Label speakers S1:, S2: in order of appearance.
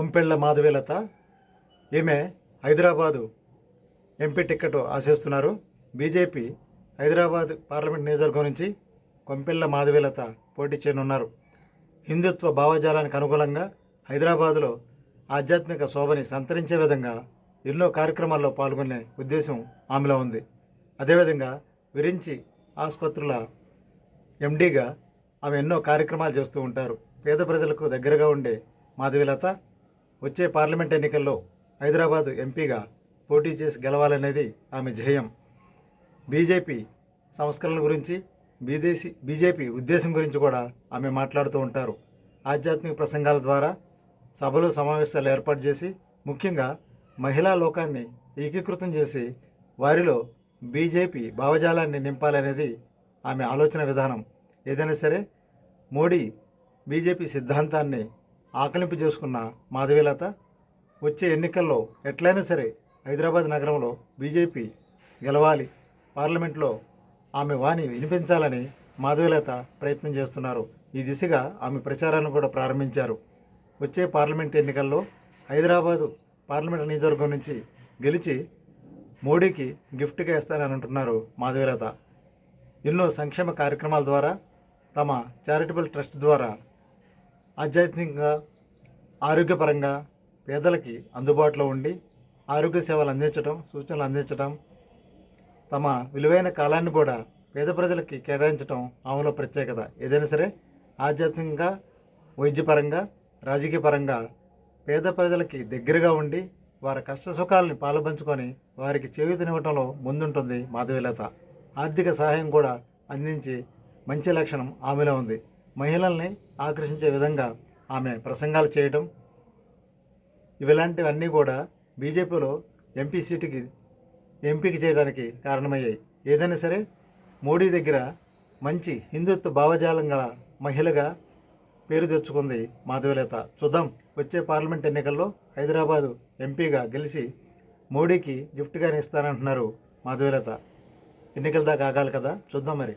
S1: కొంపెళ్ళ మాధవీలత. ఈమె Hyderabad MP ticket ఆశిస్తున్నారు. BJP Hyderabad parliament నియోజకవర్గం నుంచి కొంపెళ్ళ మాధవీలత పోటీ చేయనున్నారు. హిందుత్వ భావజాలానికి అనుకూలంగా హైదరాబాదులో ఆధ్యాత్మిక శోభని సంతరించే విధంగా ఎన్నో కార్యక్రమాల్లో పాల్గొనే ఉద్దేశం ఆమెలో ఉంది. అదేవిధంగా విరించి ఆసుపత్రుల ఎండీగా ఆమె ఎన్నో కార్యక్రమాలు చేస్తూ ఉంటారు. పేద ప్రజలకు దగ్గరగా ఉండే మాధవీలత వచ్చే పార్లమెంట్ ఎన్నికల్లో హైదరాబాద్ ఎంపీగా పోటీ చేసి గెలవాలనేది ఆమె ధ్యేయం. బీజేపీ సంస్కరణల గురించి బీదేశీ బీజేపీ ఉద్దేశం గురించి కూడా ఆమె మాట్లాడుతూ ఉంటారు. ఆధ్యాత్మిక ప్రసంగాల ద్వారా సభలు సమావేశాలు ఏర్పాటు చేసి ముఖ్యంగా మహిళా లోకాన్ని ఏకీకృతం చేసి వారిలో బీజేపీ భావజాలాన్ని నింపాలనేది ఆమె ఆలోచన విధానం. ఏదైనా సరే మోడీ బీజేపీ సిద్ధాంతాన్ని ఆకలింపు చేసుకున్న మాధవీలత వచ్చే ఎన్నికల్లో ఎట్లయినా సరే హైదరాబాద్ నగరంలో బీజేపీ గెలవాలి. పార్లమెంట్లో ఆమె వాణి వినిపించాలని మాధవీలత ప్రయత్నం చేస్తున్నారు. ఈ దిశగా ఆమె ప్రచారాన్ని కూడా ప్రారంభించారు. వచ్చే పార్లమెంట్ ఎన్నికల్లో హైదరాబాదు పార్లమెంట్ నియోజకవర్గం నుంచి గెలిచి మోడీకి గిఫ్ట్గా ఇస్తానని అంటున్నారు మాధవీలత. ఎన్నో సంక్షేమ కార్యక్రమాల ద్వారా తమ చారిటబుల్ ట్రస్ట్ ద్వారా ఆధ్యాత్మికంగా ఆరోగ్యపరంగా పేదలకి అందుబాటులో ఉండి ఆరోగ్య సేవలు అందించడం సూచనలు అందించడం తమ విలువైన కాలాన్ని కూడా పేద ప్రజలకి కేటాయించడం ఆమెలో ప్రత్యేకత. ఏదైనా సరే ఆధ్యాత్మికంగా వైద్యపరంగా రాజకీయపరంగా పేద ప్రజలకి దగ్గరగా ఉండి వారి కష్ట సుఖాలని పాలుపంచుకొని వారికి చేయూతనివ్వటంలో ముందుంటుంది మాధవీలత. ఆర్థిక సహాయం కూడా అందించి మంచి లక్షణం ఆమెలో ఉంది. మహిళల్ని ఆకర్షించే విధంగా ఆమె ప్రసంగాలు చేయడం ఇలాంటివన్నీ కూడా బీజేపీలో ఎంపీ సీటుకి ఎంపిక చేయడానికి కారణమయ్యాయి. ఏదైనా సరే మోడీ దగ్గర మంచి హిందుత్వ భావజాలం గల మహిళగా పేరు తెచ్చుకుంది మాధవీలత. చూద్దాం వచ్చే పార్లమెంట్ ఎన్నికల్లో హైదరాబాదు ఎంపీగా గెలిచి మోడీకి గిఫ్ట్గానే ఇస్తానంటున్నారు మాధవీలత. ఎన్నికల దాకా ఆగాలి కదా? చూద్దాం మరి.